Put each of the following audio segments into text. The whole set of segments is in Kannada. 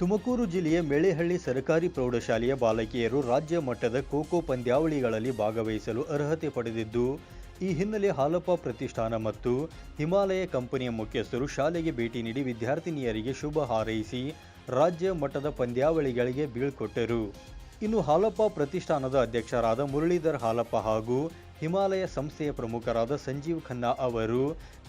ತುಮಕೂರು ಜಿಲ್ಲೆಯ ಮೇಳೆಹಳ್ಳಿ ಸರ್ಕಾರಿ ಪ್ರೌಢಶಾಲೆಯ ಬಾಲಕಿಯರು ರಾಜ್ಯ ಮಟ್ಟದ ಖೋಖೋ ಪಂದ್ಯಾವಳಿಗಳಲ್ಲಿ ಭಾಗವಹಿಸಲು ಅರ್ಹತೆ ಪಡೆದಿದ್ದು, ಈ ಹಿನ್ನೆಲೆ ಹಾಲಪ್ಪ ಪ್ರತಿಷ್ಠಾನ ಮತ್ತು ಹಿಮಾಲಯ ಕಂಪನಿಯ ಮುಖ್ಯಸ್ಥರು ಶಾಲೆಗೆ ಭೇಟಿ ನೀಡಿ ವಿದ್ಯಾರ್ಥಿನಿಯರಿಗೆ ಶುಭ ಹಾರೈಸಿ ರಾಜ್ಯ ಮಟ್ಟದ ಪಂದ್ಯಾವಳಿಗಳಿಗೆ ಬೀಳ್ಕೊಟ್ಟರು. ಇನ್ನು ಹಾಲಪ್ಪ ಪ್ರತಿಷ್ಠಾನದ ಅಧ್ಯಕ್ಷರಾದ ಮುರಳೀಧರ್ ಹಾಲಪ್ಪ ಹಾಗೂ ಹಿಮಾಲಯ ಸಂಸ್ಥೆಯ ಪ್ರಮುಖರಾದ ಸಂಜೀವ್ ಖನ್ನಾ ಅವರು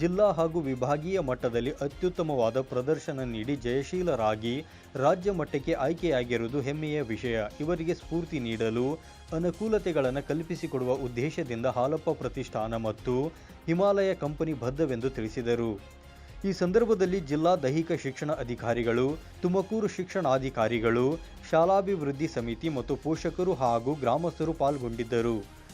ಜಿಲ್ಲಾ ಹಾಗೂ ವಿಭಾಗೀಯ ಮಟ್ಟದಲ್ಲಿ ಅತ್ಯುತ್ತಮವಾದ ಪ್ರದರ್ಶನ ನೀಡಿ ಜಯಶೀಲರಾಗಿ ರಾಜ್ಯ ಮಟ್ಟಕ್ಕೆ ಆಯ್ಕೆಯಾಗಿರುವುದು ಹೆಮ್ಮೆಯ ವಿಷಯ. ಇವರಿಗೆ ಸ್ಫೂರ್ತಿ ನೀಡಲು ಅನುಕೂಲತೆಗಳನ್ನು ಕಲ್ಪಿಸಿಕೊಡುವ ಉದ್ದೇಶದಿಂದ ಹಾಲಪ್ಪ ಪ್ರತಿಷ್ಠಾನ ಮತ್ತು ಹಿಮಾಲಯ ಕಂಪನಿ ಬದ್ಧವೆಂದು ತಿಳಿಸಿದರು. ಈ ಸಂದರ್ಭದಲ್ಲಿ ಜಿಲ್ಲಾ ದೈಹಿಕ ಶಿಕ್ಷಣ ಅಧಿಕಾರಿಗಳು, ತುಮಕೂರು ಶಿಕ್ಷಣಾಧಿಕಾರಿಗಳು, ಶಾಲಾಭಿವೃದ್ಧಿ ಸಮಿತಿ ಮತ್ತು ಪೋಷಕರು ಹಾಗೂ ಗ್ರಾಮಸ್ಥರು ಪಾಲ್ಗೊಂಡಿದ್ದರು.